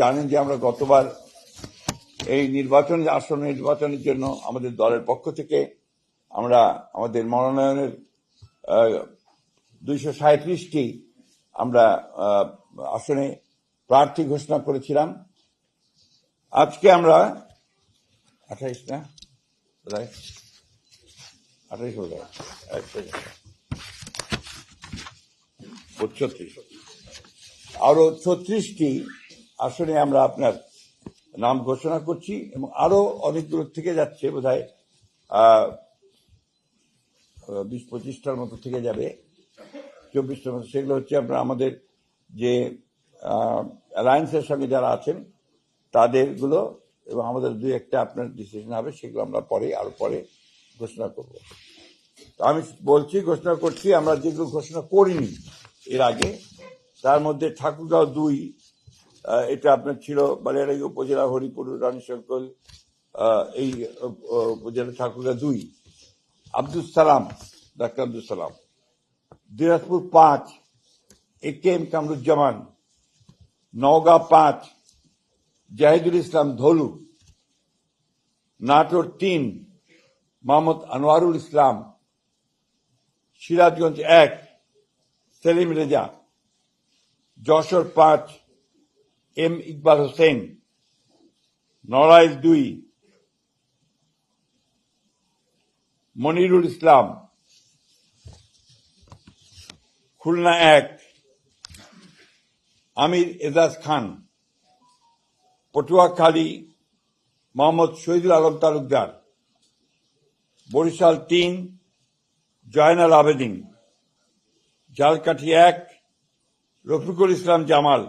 জানেন যে আমরা গতবার এই নির্বাচন আসন নির্বাচনের জন্য আমাদের দলের পক্ষ থেকে আমরা আমাদের মনোনয়নের দুইশো সাঁত্রিশটি আমরা আসনে প্রার্থী ঘোষণা করেছিলাম। আজকে আমরা আঠাইশ না? আঠাইশ। ছত্রিশ আরও ছত্রিশটি আসনে আমরা আপনার নাম ঘোষণা করছি এবং আরও অনেক দূর থেকে যাচ্ছে বোধ হয় বিশ পঁচিশটার মতো থেকে যাবে, চব্বিশটার মতো। সেগুলো হচ্ছে আপনার আমাদের যে অ্যালায়েন্সের সঙ্গে যারা আছেন, তাদেরগুলো এবং আমাদের দুই একটা আপনার ডিসিশন হবে, সেগুলো আমরা পরে, আরও পরে ঘোষণা করব। আমি বলছি, ঘোষণা করছি, আমরা যেগুলো ঘোষণা করিনি এর আগে, তার মধ্যে ঠাকুরগাঁও দুই এটা আপনার ছিল বালিয়াড়াই উপজেলা, হরিপুর রানীশঙ্কল এই উপজেলা ঠাকুরগাঁও দুই। আব্দুল সালাম, ডাক্তার আব্দুল সালাম। দিনাজপুর পাঁচ, A K M Kamruzzaman. Naogaon পাঁচ, জাহিদুল ইসলাম ধলু। নাটোর তিন, মোহাম্মদ আনোয়ারুল ইসলাম। সিরাজগঞ্জ এক, সেলিম রেজা। যশোর পাঁচ এম ইকবাল হোসেন, নড়াইল দুই, মনিরুল ইসলাম, খুলনা এক, আমির এজাজ খান, পটুয়াখালী, মোহাম্মদ শহীদুল আলম তালুকদার, বরিশাল তিন, জয়নাল আবেদিন, জালকাঠি এক, রফিকুল ইসলাম জামাল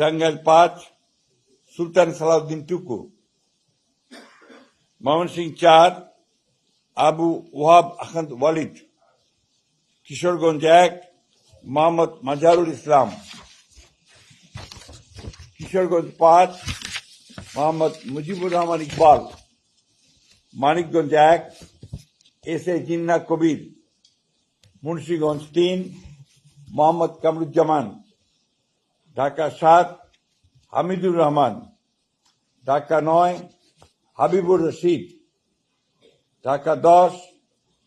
টাঙ্গাইল পাঁচ, সুলতান সালাউদ্দিন টুকু। ময়মনসিং চার, আবু ওয়াহাব আহমদ ওয়ালিদ। কিশোরগঞ্জ এক, মোহাম্মদ মাজারুল ইসলাম। কিশোরগঞ্জ পাঁচ, মোহাম্মদ মুজিবুর রহমান ইকবাল। মানিকগঞ্জ এক, এস এ জিন্না কবির। মুন্সীগঞ্জ তিন, মোহাম্মদ কামরুজ্জামান। ঢাকা সাত, হামিদুর রহমান। ঢাকা নয়, হাবিবুর রশিদ। ঢাকা দশ,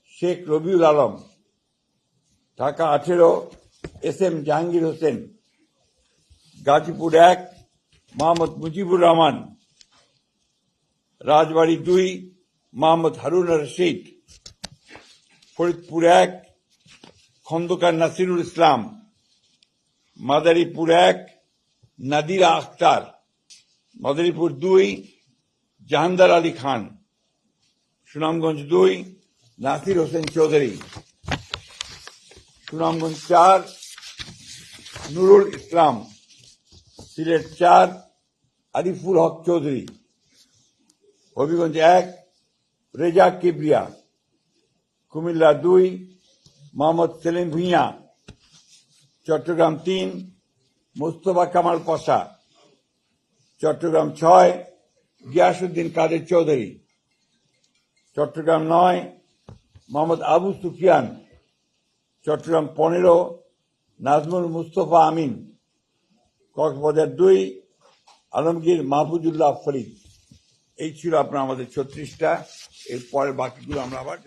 শেখ রবিউল আলম। ঢাকা আঠেরো, এস এম জাহাঙ্গীর হোসেন। গাজীপুর এক, মোহাম্মদ মুজিবুর রহমান। রাজবাড়ী দুই, মোহাম্মদ হারুন রশিদ। ফরিদপুর এক, খন্দকার নাসিরুল ইসলাম। মাদারীপুর এক, নাদিরা আখতার। মাদারীপুর দুই, জাহানদার আলী খান। সুনামগঞ্জ দুই, নাসির হোসেন চৌধুরী। সুনামগঞ্জ চার, নুরুল ইসলাম। সিলেট চার, আরিফুল হক চৌধুরী। হবিগঞ্জ এক, রেজা কিবরিয়া। কুমিল্লা দুই, মোহাম্মদ সেলিম ভুঁইয়া। চট্টগ্রাম তিন, মুস্তফা কামাল পাশা চট্টগ্রাম ছয় গিয়াসুদ্দিন কাদের চৌধুরী। চট্টগ্রাম নয়, মোহাম্মদ আবু সুফিয়ান। চট্টগ্রাম পনেরো, নাজমুল মুস্তফা আমিন। কক্সবাজার দুই, আলমগীর মাহফুজুল্লাহ ফরিদ এই ছিল আপনার আমাদের ছত্রিশটা। এরপরে বাকিগুলো আমরা আবার